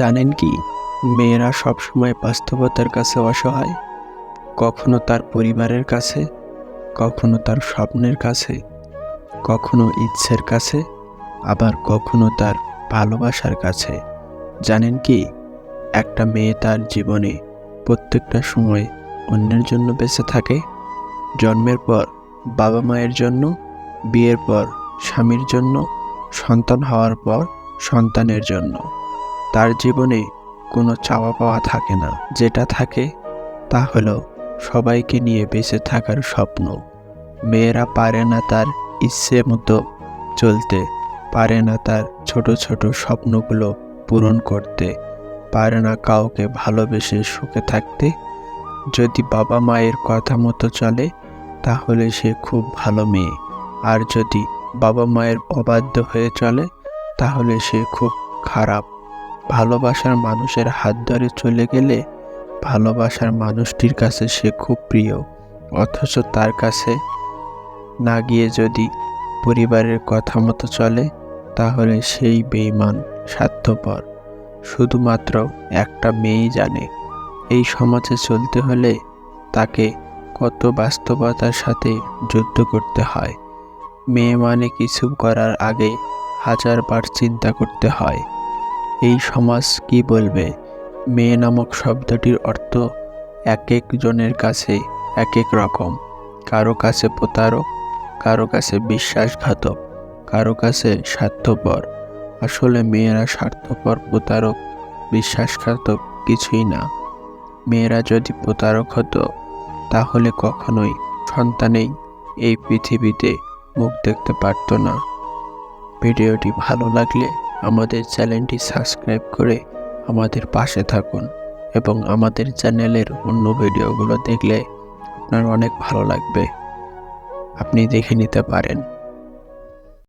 জানেন কি, মেয়েরা সবসময় বাস্তবতার কাছে অসহায়। কখনো তার পরিবারের কাছে, কখনো তার স্বপ্নের কাছে, কখনো ইচ্ছের কাছে, আবার কখনো তার ভালোবাসার কাছে। জানেন কি, একটা মেয়ে তার জীবনে প্রত্যেকটা সময় অন্যের জন্য বেঁচে থাকে। জন্মের পর বাবা মায়ের জন্য, বিয়ের পর স্বামীর জন্য, সন্তান হওয়ার পর সন্তানের জন্য। তার জীবনে কোনো চাওয়া পাওয়া থাকে না। যেটা থাকে, তা হলো সবাইকে নিয়ে বেঁচে থাকার স্বপ্ন। মেয়েরা পারে না তার ইচ্ছে মতো চলতে, পারে না তার ছোট ছোট স্বপ্নগুলো পূরণ করতে, পারে না কাউকে ভালোবেসে সুখে থাকতে। যদি বাবা মায়ের কথা মতো চলে, তাহলে সে খুব ভালো মেয়ে। আর যদি বাবা মায়ের অবাধ্য হয়ে চলে, তাহলে সে খুব খারাপ। ভালোবাসার মানুষের হাত ধরে চলে গেলে ভালোবাসার মানুষটির কাছে সে খুব প্রিয়। অথচ তার কাছে না গিয়ে যদি পরিবারের কথা মতো চলে, তাহলে সেই বেইমান স্বার্থপর। শুধুমাত্র একটা মেয়েই জানে। এই সমাজে চলতে হলে তাকে কত বাস্তবতার সাথে যুদ্ধ করতে হয়। মেয়ে মানে কিছু করার আগে হাজারবার চিন্তা করতে হয়। এই সমাজ কি বলবে? মেয়ে নামক শব্দটির অর্থ এক একজনের কাছে এক এক রকম। কারও কাছে প্রতারক, কারও কাছে বিশ্বাসঘাতক, কারও কাছে স্বার্থপর। আসলে মেয়েরা স্বার্থপর, প্রতারক, বিশ্বাসঘাতক কিছুই না। মেয়েরা যদি প্রতারক হতো, তাহলে কখনোই সন্তানেই এই পৃথিবীতে মুখ দেখতে পারতো না। ভিডিওটি ভালো লাগলে আমাদের চ্যানেলটি সাবস্ক্রাইব করে আমাদের পাশে থাকুন এবং আমাদের চ্যানেলের অন্য ভিডিওগুলো দেখলে আপনার অনেক ভালো লাগবে। আপনি দেখে নিতে পারেন।